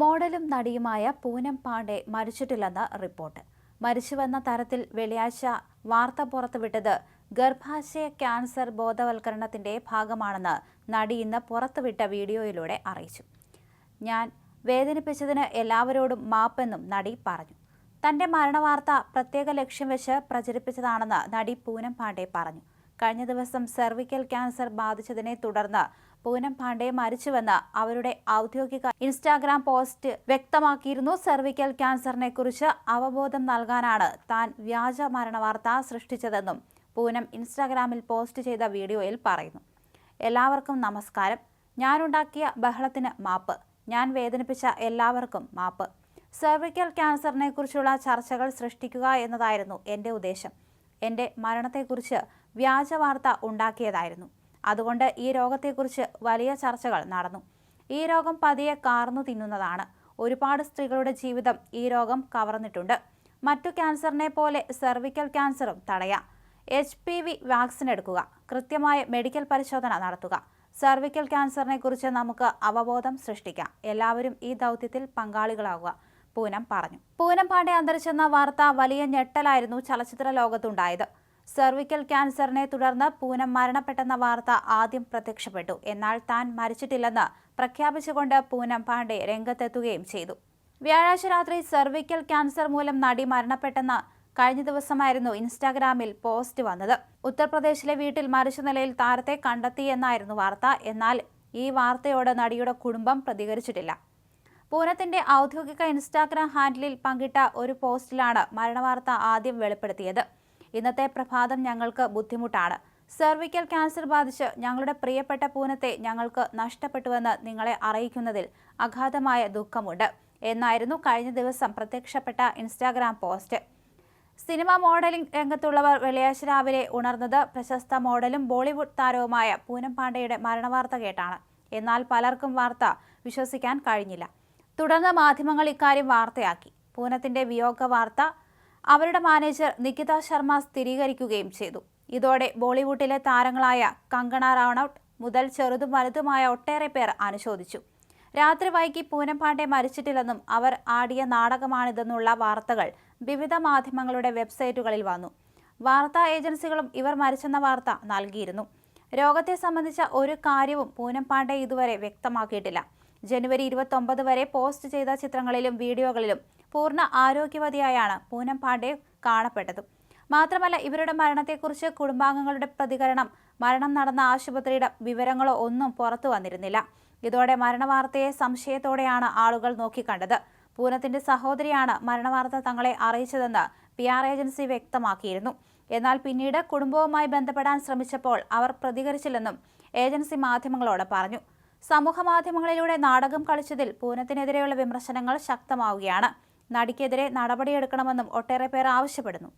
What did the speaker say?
മോഡലും നടിയുമായ പൂനം പാണ്ഡെ മരിച്ചിട്ടില്ലെന്ന് റിപ്പോർട്ട്. മരിച്ചുവെന്ന തരത്തിൽ വെള്ളിയാഴ്ച വാർത്ത പുറത്തുവിട്ടത് ഗർഭാശയ ക്യാൻസർ ബോധവൽക്കരണത്തിന്റെ ഭാഗമാണെന്ന് നടി ഇന്ന് പുറത്തുവിട്ട വീഡിയോയിലൂടെ അറിയിച്ചു. ഞാൻ വേദനിപ്പിച്ചതിന് എല്ലാവരോടും മാപ്പെന്നും നടി പറഞ്ഞു. തന്റെ മരണവാർത്ത പ്രത്യേക ലക്ഷ്യം വെച്ച് പ്രചരിപ്പിച്ചതാണെന്ന് നടി പൂനം പാണ്ഡെ പറഞ്ഞു. കഴിഞ്ഞ ദിവസം സെർവിക്കൽ ക്യാൻസർ ബാധിച്ചതിനെ തുടർന്ന് പൂനം പാണ്ഡെ മരിച്ചുവെന്ന് അവരുടെ ഔദ്യോഗിക ഇൻസ്റ്റാഗ്രാം പോസ്റ്റ് വ്യക്തമാക്കിയിരുന്നു. സെർവിക്കൽ ക്യാൻസറിനെ കുറിച്ച് അവബോധം നൽകാനാണ് താൻ വ്യാജ മരണവാർത്ത സൃഷ്ടിച്ചതെന്നും പൂനം ഇൻസ്റ്റാഗ്രാമിൽ പോസ്റ്റ് ചെയ്ത വീഡിയോയിൽ പറയുന്നു. എല്ലാവർക്കും നമസ്കാരം. ഞാനുണ്ടാക്കിയ ബഹളത്തിന് മാപ്പ്. ഞാൻ വേദനിപ്പിച്ച എല്ലാവർക്കും മാപ്പ്. സെർവിക്കൽ ക്യാൻസറിനെ കുറിച്ചുള്ള ചർച്ചകൾ സൃഷ്ടിക്കുക എന്നതായിരുന്നു എന്റെ ഉദ്ദേശം. എന്റെ മരണത്തെക്കുറിച്ച് വ്യാജ വാർത്ത ഉണ്ടാക്കിയതായിരുന്നു. അതുകൊണ്ട് ഈ രോഗത്തെക്കുറിച്ച് വലിയ ചർച്ചകൾ നടന്നു. ഈ രോഗം പതിയെ കാർന്നു തിന്നുന്നതാണ്. ഒരുപാട് സ്ത്രീകളുടെ ജീവിതം ഈ രോഗം കവർന്നിട്ടുണ്ട്. മറ്റു ക്യാൻസറിനെ പോലെ സെർവിക്കൽ ക്യാൻസറും തടയാം. എച്ച് പി വി വാക്സിൻ എടുക്കുക. കൃത്യമായ മെഡിക്കൽ പരിശോധന നടത്തുക. സെർവിക്കൽ ക്യാൻസറിനെ കുറിച്ച് നമുക്ക് അവബോധം സൃഷ്ടിക്കാം. എല്ലാവരും ഈ ദൗത്യത്തിൽ പങ്കാളികളാകുക പൂനം പറഞ്ഞു. പൂനം പാണ്ഡെ അന്തരിച്ചെന്ന വാർത്ത വലിയ ഞെട്ടലായിരുന്നു ചലച്ചിത്ര ലോകത്തുണ്ടായത്. സെർവിക്കൽ ക്യാൻസറിനെ തുടർന്ന് പൂനം മരണപ്പെട്ടെന്ന വാർത്ത ആദ്യം പ്രത്യക്ഷപ്പെട്ടു. എന്നാൽ താൻ മരിച്ചിട്ടില്ലെന്ന് പ്രഖ്യാപിച്ചുകൊണ്ട് പൂനം പാണ്ഡെ രംഗത്തെത്തുകയും ചെയ്തു. വ്യാഴാഴ്ച രാത്രി സെർവിക്കൽ ക്യാൻസർ മൂലം നടി മരണപ്പെട്ടെന്ന കഴിഞ്ഞ ദിവസമായിരുന്നു ഇൻസ്റ്റാഗ്രാമിൽ പോസ്റ്റ് വന്നത്. ഉത്തർപ്രദേശിലെ വീട്ടിൽ മരിച്ച നിലയിൽ താരത്തെ കണ്ടെത്തിയെന്നായിരുന്നു വാർത്ത. എന്നാൽ ഈ വാർത്തയോട് നടിയുടെ കുടുംബം പ്രതികരിച്ചിട്ടില്ല. പൂനത്തിന്റെ ഔദ്യോഗിക ഇൻസ്റ്റാഗ്രാം ഹാൻഡിലിൽ പങ്കിട്ട ഒരു പോസ്റ്റിലാണ് മരണവാർത്ത ആദ്യം വെളിപ്പെടുത്തിയത്. ഇന്നത്തെ പ്രഭാതം ഞങ്ങൾക്ക് ബുദ്ധിമുട്ടാണ്. സെർവിക്കൽ ക്യാൻസർ ബാധിച്ച് ഞങ്ങളുടെ പ്രിയപ്പെട്ട പൂനത്തെ ഞങ്ങൾക്ക് നഷ്ടപ്പെട്ടുവെന്ന് നിങ്ങളെ അറിയിക്കുന്നതിൽ അഗാധമായ ദുഃഖമുണ്ട്. എന്നായിരുന്നു കഴിഞ്ഞ ദിവസം പ്രത്യക്ഷപ്പെട്ട ഇൻസ്റ്റാഗ്രാം പോസ്റ്റ്. സിനിമ മോഡലിംഗ് രംഗത്തുള്ളവർ വെള്ളിയാഴ്ച രാവിലെ ഉണർന്നത് പ്രശസ്ത മോഡലും ബോളിവുഡ് താരവുമായ പൂനം പാണ്ഡെയുടെ മരണവാർത്ത കേട്ടാണ്. എന്നാൽ പലർക്കും വാർത്ത വിശ്വസിക്കാൻ കഴിഞ്ഞില്ല. തുടർന്ന് മാധ്യമങ്ങൾ ഇക്കാര്യം വാർത്തയാക്കി. പൂനത്തിന്റെ വിയോഗ വാർത്ത അവരുടെ മാനേജർ നികിത ശർമ്മ സ്ഥിരീകരിക്കുകയും ചെയ്തു. ഇതോടെ ബോളിവുഡിലെ താരങ്ങളായ കങ്കണ റണൌട്ട് മുതൽ ചെറുതും വലുതുമായ ഒട്ടേറെ പേർ അനുശോചിച്ചു. രാത്രി വൈകി പൂനം പാണ്ഡെ മരിച്ചിട്ടില്ലെന്നും അവർ ആടിയ നാടകമാണിതെന്നുള്ള വാർത്തകൾ വിവിധ മാധ്യമങ്ങളുടെ വെബ്സൈറ്റുകളിൽ വന്നു. വാർത്താ ഏജൻസികളും ഇവർ മരിച്ചെന്ന വാർത്ത നൽകിയിരുന്നു. രോഗത്തെ സംബന്ധിച്ച ഒരു കാര്യവും പൂനം പാണ്ഡെ ഇതുവരെ വ്യക്തമാക്കിയിട്ടില്ല. ജനുവരി ഇരുപത്തൊമ്പത് വരെ പോസ്റ്റ് ചെയ്ത ചിത്രങ്ങളിലും വീഡിയോകളിലും പൂർണ ആരോഗ്യവതിയായാണ് പൂനം പാണ്ഡെ കാണപ്പെട്ടത്. മാത്രമല്ല ഇവരുടെ മരണത്തെക്കുറിച്ച് കുടുംബാംഗങ്ങളുടെ പ്രതികരണം മരണം നടന്ന ആശുപത്രിയുടെ വിവരങ്ങളോ ഒന്നും പുറത്തു വന്നിരുന്നില്ല. ഇതോടെ മരണവാർത്തയെ സംശയത്തോടെയാണ് ആളുകൾ നോക്കിക്കണ്ടത്. പൂനത്തിന്റെ സഹോദരിയാണ് മരണവാർത്ത തങ്ങളെ അറിയിച്ചതെന്ന് പി ആർ ഏജൻസി വ്യക്തമാക്കിയിരുന്നു. എന്നാൽ പിന്നീട് കുടുംബവുമായി ബന്ധപ്പെടാൻ ശ്രമിച്ചപ്പോൾ അവർ പ്രതികരിച്ചില്ലെന്നും ഏജൻസി മാധ്യമങ്ങളോട് പറഞ്ഞു. സമൂഹ മാധ്യമങ്ങളിലൂടെ നാടകം കളിച്ചതിൽ പൂനത്തിനെതിരെയുള്ള വിമർശനങ്ങൾ ശക്തമാവുകയാണ്. നടിക്കെതിരെ നടപടിയെടുക്കണമെന്നും ഒട്ടേറെ പേർ ആവശ്യപ്പെടുന്നു.